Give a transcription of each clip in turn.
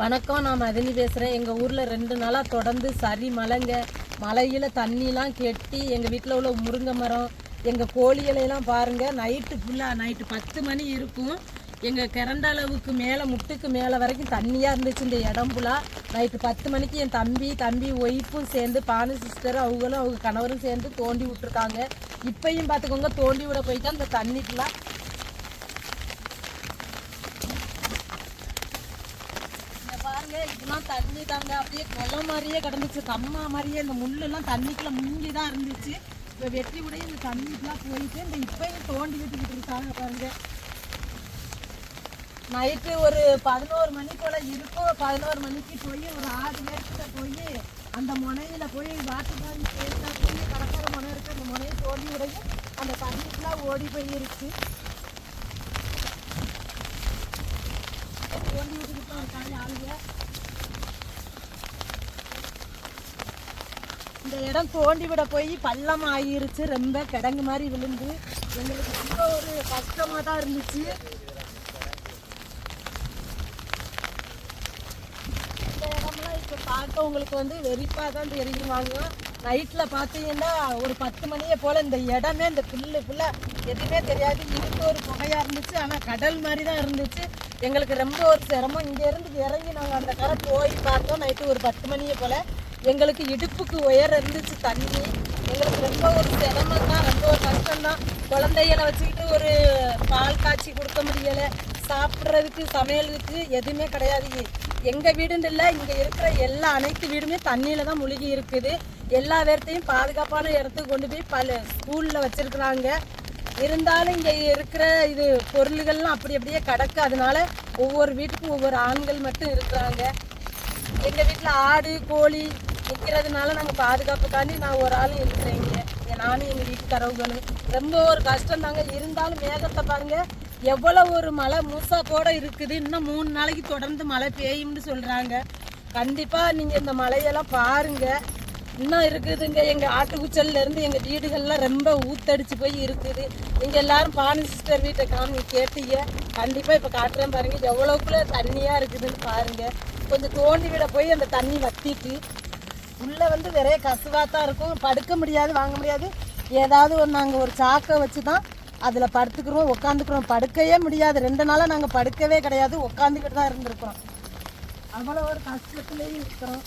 வணக்கம் நான் மதினி பேசுகிறேன் எங்கள் ஊரில் ரெண்டு நாளாக தொடர்ந்து சரி மலைங்க. மலையில் தண்ணிலாம் கெட்டி எங்கள் வீட்டில் உள்ள முருங்கை மரம் எங்கள் கோழிகளையெல்லாம் பாருங்கள் நைட்டு ஃபுல்லாக நைட்டு பத்து மணி இருக்கும். எங்கள் கிறண்ட அளவுக்கு மேலே முட்டுக்கு மேலே வரைக்கும் தண்ணியாக இருந்துச்சு இந்த இடம் ஃபுல்லாக நைட்டு பத்து மணிக்கு என் தம்பி தம்பி ஒய்ஃபும் சேர்ந்து பானு சிஸ்டர் அவங்களும் அவங்க கணவரும் சேர்ந்து தோண்டி விட்டுருக்காங்க. இப்பயும் பார்த்துக்கோங்க தோண்டி விட போயிட்டு அந்த தண்ணி ஃபுல்லாக இங்க எல்லாம் தண்ணி தாங்க அப்படியே குளம் மாதிரியே கிடந்துச்சு. கம்மா மாதிரியே இந்த முள்ளெல்லாம் தண்ணிக்குள்ள முங்கி தான் இருந்துச்சு. இப்போ வெட்டி விட இந்த தண்ணிக்குலாம் போயிட்டு இந்த இப்பயும் தோண்டி விட்டுக்கிட்டு இருக்காங்க பாருங்க. நைட்டு ஒரு பதினோரு மணி போல இருக்கும். பதினோரு மணிக்கு போய் ஒரு ஆறு பேர்கிட்ட போய் அந்த முனையில போய் வாட்டுக்காரி பேசா போய் கடற்கரை முனை இருக்கு. அந்த முனையை தோண்டி விடையும் அந்த தண்ணிக்குலாம் ஓடி போயிருச்சு. தோண்டி விட்டுக்கிட்டு இருக்காங்க ஆளுங்க. இந்த இடம் தோண்டி விட போய் பள்ளம் ஆகிருச்சு ரொம்ப கிடங்கு மாதிரி விழுந்து. எங்களுக்கு ரொம்ப ஒரு கஷ்டமாக தான் இருந்துச்சு. இந்த இடம்லாம் இப்போ பார்க்க உங்களுக்கு வந்து வெறிப்பாக தான் தெரியுவாங்க நைட்டில் பார்த்தீங்கன்னா ஒரு பத்து மணியை போல் இந்த இடமே இந்த புல்லு ஃபுல்லாக எதுவுமே தெரியாது. இருட்டு ஒரு புகையாக இருந்துச்சு. ஆனால் கடல் மாதிரி தான் இருந்துச்சு. எங்களுக்கு ரொம்ப ஒரு சிரமம். இங்கேருந்து இறங்கி நாங்கள் அந்த கரை போய் பார்த்தோம். நைட்டு ஒரு பத்து மணியை போல். எங்களுக்கு இடுப்புக்கு உயர் இருந்துச்சு தண்ணி. எங்களுக்கு ரொம்ப ஒரு சிரமம் தான் ரொம்ப ஒரு கஷ்டம் தான் குழந்தைகளை வச்சுக்கிட்டு ஒரு பால் காய்ச்சி கொடுக்க முடியலை. சாப்பிட்றதுக்கு சமையலுக்கு எதுவுமே கிடையாது. எங்கள் வீடுன்னு இல்லை இங்கே இருக்கிற எல்லா அனைத்து வீடுமே தண்ணியில் தான் முழுகி இருக்குது. எல்லா பேர்த்தையும் பாதுகாப்பான இடத்துக்கு கொண்டு போய் பல ஸ்கூலில் வச்சுருக்குறாங்க. இருந்தாலும் இங்கே இருக்கிற இது பொருள்கள்லாம் அப்படி அப்படியே கிடக்கு. அதனால ஒவ்வொரு வீட்டுக்கும் ஒவ்வொரு ஆண்கள் மட்டும் இருக்கிறாங்க. எங்கள் வீட்டில் ஆடு கோழி நிற்கிறதுனால நாங்கள் பாதுகாப்புக்காண்டி நான் ஒரு ஆள் இருக்கிறேங்க நானும் எங்கள் வீட்டுக்காரவங்களும் ரொம்ப ஒரு கஷ்டம் தாங்க இருந்தாலும் மேகத்தை பாருங்க. எவ்வளோ ஒரு மழை மூசாப்போட இருக்குது. இன்னும் மூணு நாளைக்கு தொடர்ந்து மழை பெய்யும்னு சொல்கிறாங்க கண்டிப்பாக நீங்கள் இந்த மழையெல்லாம் பாருங்கள் இன்னும் இருக்குதுங்க. எங்கள் ஆட்டுக்குச்சல்லேருந்து எங்கள் வீடுகள்லாம் ரொம்ப ஊத்தடிச்சு போய் இருக்குது. நீங்கள் எல்லாரும் பானி சிஸ்டர் வீட்டை காமி கேட்டீங்க. கண்டிப்பாக இப்போ காட்டுறேன் பாருங்கள் எவ்வளோக்குள்ளே தண்ணியாக இருக்குதுன்னு பாருங்கள் கொஞ்சம் தோண்டி விட போய் அந்த தண்ணி வத்திட்டு உள்ளே வந்து நிறைய கசுவாக தான் இருக்கும். படுக்க முடியாது வாங்க முடியாது. ஏதாவது ஒரு நாங்கள் ஒரு சாக்கை வச்சு தான் அதில் படுத்துக்கிறோம் உட்காந்துக்கிறோம் படுக்கவே முடியாது. ரெண்டு நாளாக நாங்கள் படுக்கவே கிடையாது. உட்காந்துக்கிட்டு தான் இருந்திருக்கிறோம். அவ்வளோ ஒரு கஷ்டத்துலேயும் இருக்கிறோம்.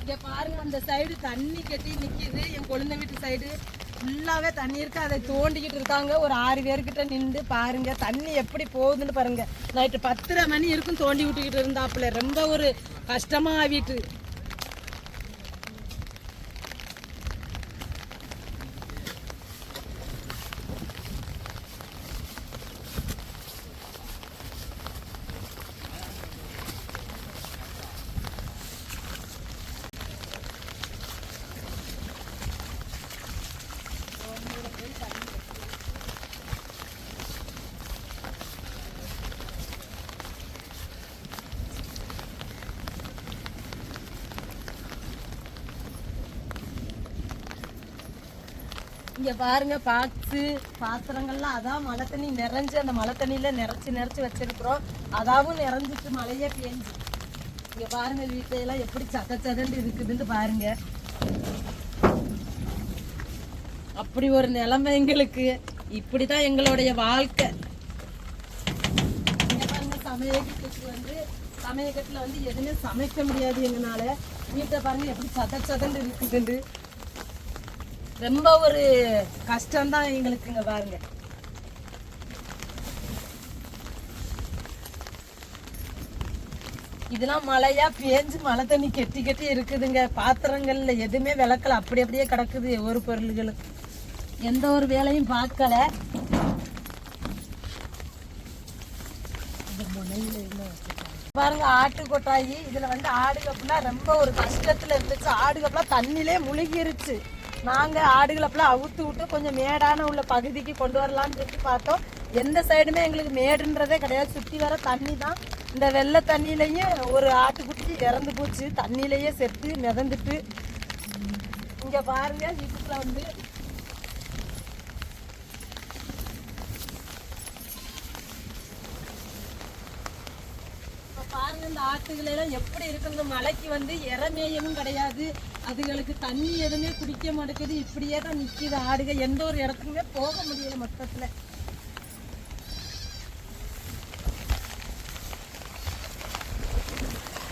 இங்கே பாருங்க அந்த சைடு தண்ணி கட்டி நிக்குது. என் குழந்தை வீட்டு சைடு ஃபுல்லாகவே தண்ணி இருக்குது அதை தோண்டிக்கிட்டு இருக்காங்க. ஒரு ஆறு பேர்கிட்ட நின்று பாருங்க. தண்ணி எப்படி போகுதுன்னு பாருங்கள் நைட்டு பத்தரை மணி இருக்கும் தோண்டி விட்டுக்கிட்டு இருந்தாப்புல. ரொம்ப ஒரு கஷ்டமாக வீட்டு. இங்க பாருங்க பாக்ஸு பாத்திரங்கள்லாம் அதான் மழை தண்ணி நிறைஞ்சு அந்த மழை தண்ணியில நிறைச்சு நிறைச்சு வச்சிருக்கிறோம். அதாவும் நிறைஞ்சிட்டு மழையே பேஞ்சு இங்க பாருங்க வீட்டுல எல்லாம் எப்படி சத சதண்டு இருக்குதுன்னு பாருங்க. அப்படி ஒரு நிலைமை எங்களுக்கு. இப்படிதான் எங்களுடைய வாழ்க்கை. இங்க பாருங்க சமையக்கட்டுக்கு வந்து சமையக்கட்டுல வந்து எதுவுமே சமைக்க முடியாது எங்கனால வீட்டை பாருங்க எப்படி சத சதண்டு இருக்குதுன்னு. ரொம்ப ஒரு கஷ்டம்தான் எங்களுக்கு இங்க பாருங்க. இதெல்லாம் மழையா பேஞ்சு மழை தண்ணி கெட்டி கெட்டி இருக்குதுங்க. பாத்திரங்கள்ல எதுவுமே விளக்கல. அப்படி அப்படியே கிடக்குது ஒரு பொருள்களும். எந்த ஒரு வேலையும் பார்க்கல. பாருங்க ஆட்டு கொட்டாயி. இதுல வந்து ஆடுகப்புலாம் ரொம்ப ஒரு கஷ்டத்துல இருந்துச்சு. ஆடுகப்புலாம் தண்ணிலே முழுகிருச்சு. நாங்க ஆடுகளப்பெல்லாம் அவுத்து விட்டு கொஞ்சம் மேடான உள்ள பகுதிக்கு கொண்டு வரலாம்னு சொல்லி பார்த்தோம். எந்த சைடுமே எங்களுக்கு மேடுன்றதே கிடையாது. சுத்தி வர தண்ணி தான். இந்த வெள்ளை தண்ணியிலையும் ஒரு ஆட்டுக்குட்டி இறந்து போச்சு. தண்ணியிலேயே செத்து மிதந்துட்டு. இங்க பாருங்க வீட்டுக்குள்ள வந்து இப்ப பாருங்க எல்லாம் எப்படி இருக்குங்க? மலைக்கு வந்து இறமேயமும் கிடையாது. அதுகளுக்கு தண்ணி எதுவுமே குடிக்க மாட்டேங்குது. இப்படியே தான் நிற்கிது ஆடுக எந்த ஒரு இடத்துக்குமே போக முடியல மொத்தத்துல.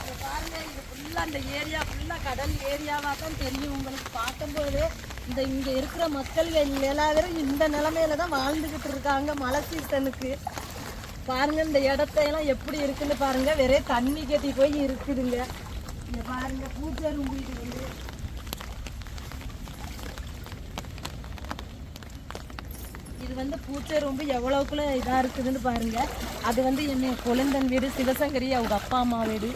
இங்க பாருங்க இது ஃபுல்லா அந்த ஏரியா ஃபுல்லாக கடல் ஏரியாவாக தான் தெரியும். உங்களுக்கு பார்க்கும்போது இந்த இங்க இருக்கிற மக்கள்கள் எல்லாரும் இந்த நிலமையில தான் வாழ்ந்துகிட்டு இருக்காங்க. மழை சீசனுக்கு பாருங்க இந்த இடத்தையெல்லாம் எல்லாம் எப்படி இருக்குன்னு பாருங்க. வெறும் தண்ணி கட்டி போய் இருக்குதுங்க. இங்க பாருங்க பூச்சரும் வீடு வந்து. இது வந்து பூச்சரும்பு எவ்வளவுக்குள்ள இதா இருக்குதுன்னு பாருங்க. அது வந்து என்னை குழந்தன் வீடு சிவசங்கரி அவங்க அப்பா அம்மா வீடு.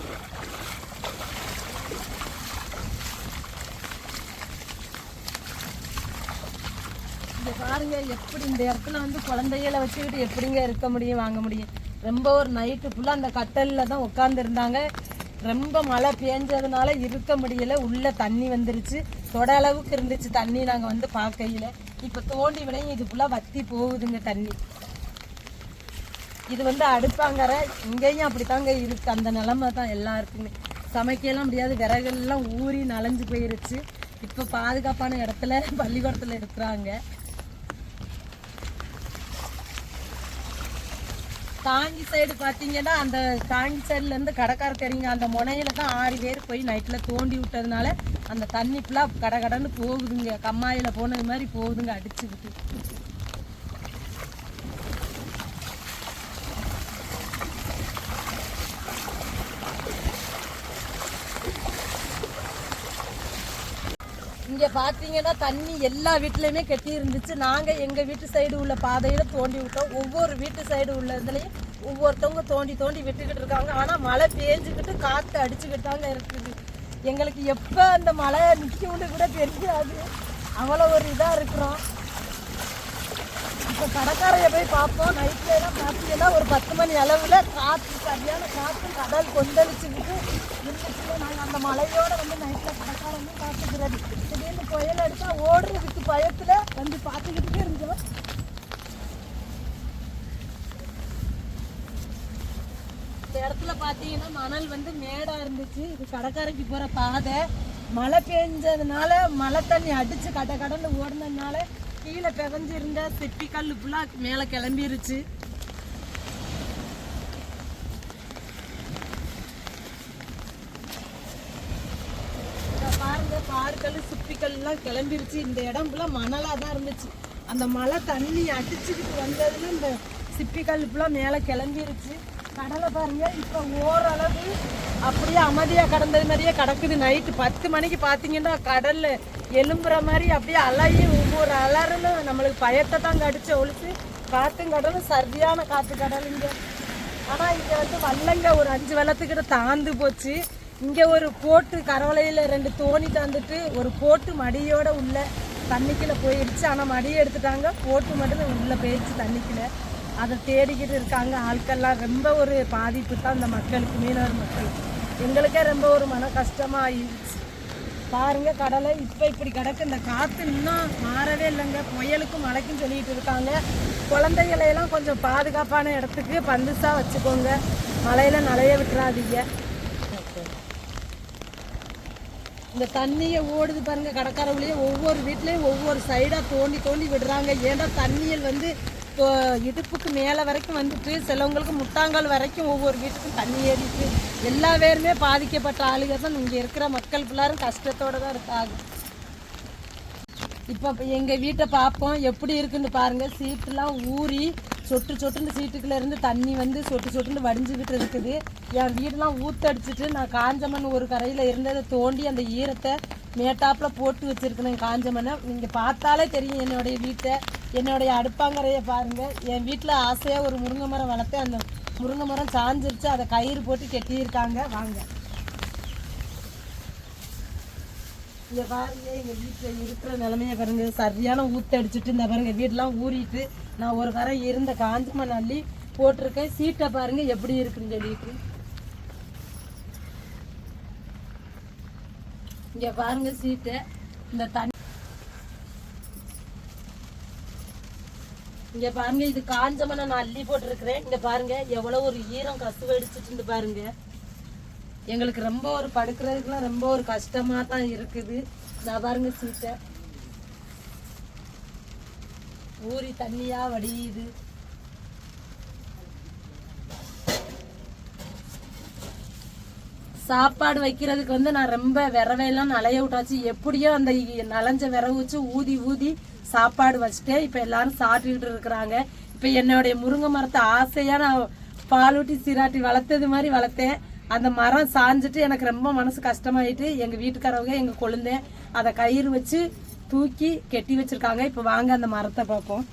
இங்கே பாருங்க எப்படி இந்த இடத்துல வந்து குழந்தைகளை வச்சுக்கிட்டு எப்படிங்க இருக்க முடியும் வாங்க முடியும். ரொம்ப ஒரு நைட்டு ஃபுல்லாக அந்த கட்டலில் தான் உட்காந்துருந்தாங்க ரொம்ப மழை பேஞ்சதுனால இருக்க முடியல. உள்ள தண்ணி வந்துருச்சு. தொட அளவுக்கு இருந்துச்சு தண்ணி நாங்கள் வந்து பார்க்கையில. இப்போ தோண்டி விடையும் இது ஃபுல்லாக வத்தி போகுதுங்க தண்ணி. இது வந்து அடுப்பாங்கற இங்கேயும் அப்படித்தாங்க இருக்கு. அந்த நிலமை தான் எல்லாருக்குமே. சமைக்கலாம் முடியாது. விறகுலாம் ஊறி நனைஞ்சு போயிருச்சு. இப்போ பாதுகாப்பான இடத்துல பள்ளிக்கூடத்தில் இருக்கிறாங்க. தாங்கி சைடு பார்த்தீங்கன்னா அந்த காஞ்சி சைடுல இருந்து தெரியுங்க. அந்த முனையில தான் ஆறு பேர் போய் நைட்டில் தோண்டி விட்டதுனால அந்த தண்ணி ஃபுல்லாக கடகடன்னு போகுதுங்க. கம்மாயில் போனது மாதிரி போகுதுங்க அடிச்சுக்கிட்டு இங்கே பார்த்தீங்கன்னா தண்ணி எல்லா வீட்லேயுமே கெட்டி இருந்துச்சு நாங்கள் எங்கள் வீட்டு சைடு உள்ள பாதையில தோண்டி விட்டோம். ஒவ்வொரு வீட்டு சைடு உள்ள இதுலயும் ஒவ்வொருத்தவங்க தோண்டி தோண்டி விட்டுக்கிட்டு இருக்காங்க. ஆனால் மழை பேஞ்சுக்கிட்டு காற்று அடிச்சுக்கிட்டு தாங்க இருக்குது. எங்களுக்கு எப்போ அந்த மழை நிக்கும்னு கூட தெரியாது. அவ்வளோ ஒரு இதாக இருக்கிறோம். இப்போ கடற்கரையை போய் பார்ப்போம். நைட்டில் எல்லாம் பார்த்தீங்கன்னா ஒரு பத்து மணி அளவில் காற்று சரியான காற்று கடல் கொந்தளிச்சுக்கிட்டு இருந்துச்சு. நாங்கள் அந்த மலையோட வந்து நைட்டில் கடற்கரை வந்து பார்த்துக்கிறது திடீர்னு புயல் அடிச்சா ஓடுறதுக்கு பயத்தில் வந்து பார்த்துக்கிட்டே இருந்தோம். இந்த இடத்துல பார்த்தீங்கன்னா மணல் வந்து மேடா இருந்துச்சு. இது கடற்கரைக்கு போகிற பாதை. மழை பெஞ்சதுனால மழை தண்ணி அடிச்சு கட கடலில் ஓடுனதுனால கீழே பிதஞ்சு இருந்த கல் ஃபுல்லாக மேலே கிளம்பிருச்சு இங்க பாருங்க பாற்கல் சுப்பிக்கல்லாம் கிளம்பிருச்சு. இந்த இடம் ஃபுல்லாக மணலாக தான் இருந்துச்சு. அந்த மழை தண்ணி அடிச்சுக்கிட்டு வந்ததுல இந்த சிப்பிக்கல் ஃபுல்லாக மேலே கிளம்பிருச்சு. கடலை பாருங்க இப்போ ஓரளவு அப்படியே அமைதியாக கடந்தது மாதிரியே கிடக்குது. நைட்டு பத்து மணிக்கு பார்த்தீங்கன்னா கடலில் எலும்புற மாதிரி அப்படியே அலையும். ஒவ்வொரு அலறலும் நம்மளுக்கு பயத்தை தான் கடிச்சு ஒழிச்சு. காற்றும் கடலும் சரியான காற்று கடலுங்க. ஆனால் இங்கே வந்து வல்லங்க ஒரு அஞ்சு வெள்ளத்துக்கிட்ட தாழ்ந்து போச்சு. இங்கே ஒரு போட்டு கரவலையில் ரெண்டு தோணி தந்துட்டு ஒரு போட்டு மடியோட உள்ள தண்ணிக்குள்ள போயிடுச்சு ஆனால் மடியை எடுத்துட்டாங்க. போட்டு மட்டும் உள்ள போயிடுச்சு தண்ணிக்கில் அதை தேடிக்கிட்டு இருக்காங்க ஆட்கள்லாம். ரொம்ப ஒரு பாதிப்பு தான் இந்த மக்களுக்கு மீனவர் மக்கள் எங்களுக்கே ரொம்ப ஒரு மன கஷ்டமாக ஆயிடுச்சு. பாருங்க கடலை. இப்போ இப்படி கிடக்கு. இந்த காற்று இன்னும் மாறவே இல்லைங்க. புயலுக்கும் மழைக்கும் சொல்லிட்டு இருக்காங்க. குழந்தைகளையெல்லாம் கொஞ்சம் பாதுகாப்பான இடத்துக்கு பந்துசாக வச்சுக்கோங்க. மழையில நனைய விட்டுறாதீங்க. இந்த தண்ணியை ஓடுது பாருங்க கடற்கரவுலேயே ஒவ்வொரு வீட்லேயும் ஒவ்வொரு சைடாக தோண்டி தோண்டி விடுறாங்க. ஏன்னா தண்ணியில் வந்து இப்போ இடுப்புக்கு மேலே வரைக்கும் வந்துட்டு சிலவங்களுக்கு முட்டாங்கால் வரைக்கும் ஒவ்வொரு வீட்டுக்கும் தண்ணி ஏறிட்டு எல்லா பேருமே பாதிக்கப்பட்ட ஆளுங்க தான் இங்கே இருக்கிற மக்கள். எல்லாரும் கஷ்டத்தோடு தான் இருக்காங்க. இப்போ எங்கள் வீட்டை பார்ப்போம் எப்படி இருக்குன்னு பாருங்க. சீட்டுலாம் ஊறி சொட்டு சொட்டுன்னு சீட்டுக்குள்ள இருந்து தண்ணி வந்து சொட்டு சொட்டுன்னு வடிஞ்சுக்கிட்டு இருக்குது. என் வீடெல்லாம் ஊத்தடிச்சிட்டு நான் காஞ்சமண் ஒரு கரையில் இருந்ததை தோண்டி அந்த ஈரத்தை மேட்டாப்பில் போட்டு வச்சிருக்கேன் காஞ்சமனை. நீங்கள் பார்த்தாலே தெரியும் என்னுடைய வீட்டை. என்னுடைய அடுப்பாங்கரையை பாருங்க. என் வீட்டில் ஆசையாக ஒரு முருங்கை மரம் வளர்த்தேன் அந்த முருங்கை மரம் சாஞ்சிருச்சு. அதை கயிறு போட்டு கட்டியிருக்காங்க. வாங்க. இங்க பாருங்க எங்க வீட்டுல இருக்கிற நிலமையை பாருங்க. சரியான ஊத்தடிச்சிட்டு இந்த பாருங்க வீடெல்லாம் ஊறிட்டு நான் ஒரு கரை இருந்த காஞ்ச மண் அள்ளி போட்டிருக்கேன். சீட்டை பாருங்க எப்படி இருக்குன்னு சொல்லிட்டு. இங்க பாருங்க சீட்டை. இந்த தண்ணி இங்க பாருங்க இது காஞ்சமனை நான் அள்ளி போட்டிருக்கிறேன். இங்க பாருங்க எவ்வளவு ஒரு ஈரம் கசுவடிச்சிட்டு இருந்து பாருங்க. எங்களுக்கு ரொம்ப ஒரு படுக்கிறதுக்குலாம் ரொம்ப ஒரு கஷ்டமாக தான் இருக்குது. நான் பாருங்க சீட்டை ஊறி தண்ணியாக வடியுது. சாப்பாடு வைக்கிறதுக்கு வந்து நான் ரொம்ப விரவையெல்லாம் நலைய விட்டாச்சு. எப்படியோ அந்த நலஞ்ச விரவு வச்சு ஊதி ஊதி சாப்பாடு வச்சுட்டேன் இப்போ எல்லாரும் சாப்பிட்டுக்கிட்டு இருக்கிறாங்க. இப்போ என்னுடைய முருங்கை மரத்தை ஆசையாக நான் பாலூட்டி சீராட்டி வளர்த்தது மாதிரி வளர்த்தேன். அந்த மரம் சாஞ்சிட்டு எனக்கு ரொம்ப மனசு கஷ்டமாயிட்டு எங்கள் வீட்டுக்காரவங்க எங்கள் கொழுந்தேன் அதை கயிறு வச்சு தூக்கி கெட்டி வச்சுருக்காங்க. இப்போ வாங்க அந்த மரத்தை பார்ப்போம்.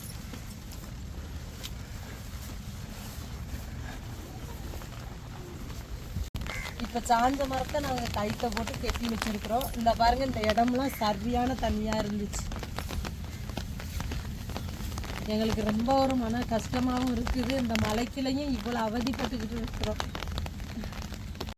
இப்போ சாஞ்ச மரத்தை நாங்கள் கைத்தை போட்டு கெட்டி வச்சிருக்கிறோம். இந்த பாருங்க இந்த இடம்லாம் சரியான தண்ணியாக இருந்துச்சு. எங்களுக்கு ரொம்ப ஒரு மன கஷ்டமாகவும் இருக்குது. இந்த மலைக்குள்ளேயும் இவ்வளோ அவதிப்பட்டுக்கிட்டு இருக்கிறோம்.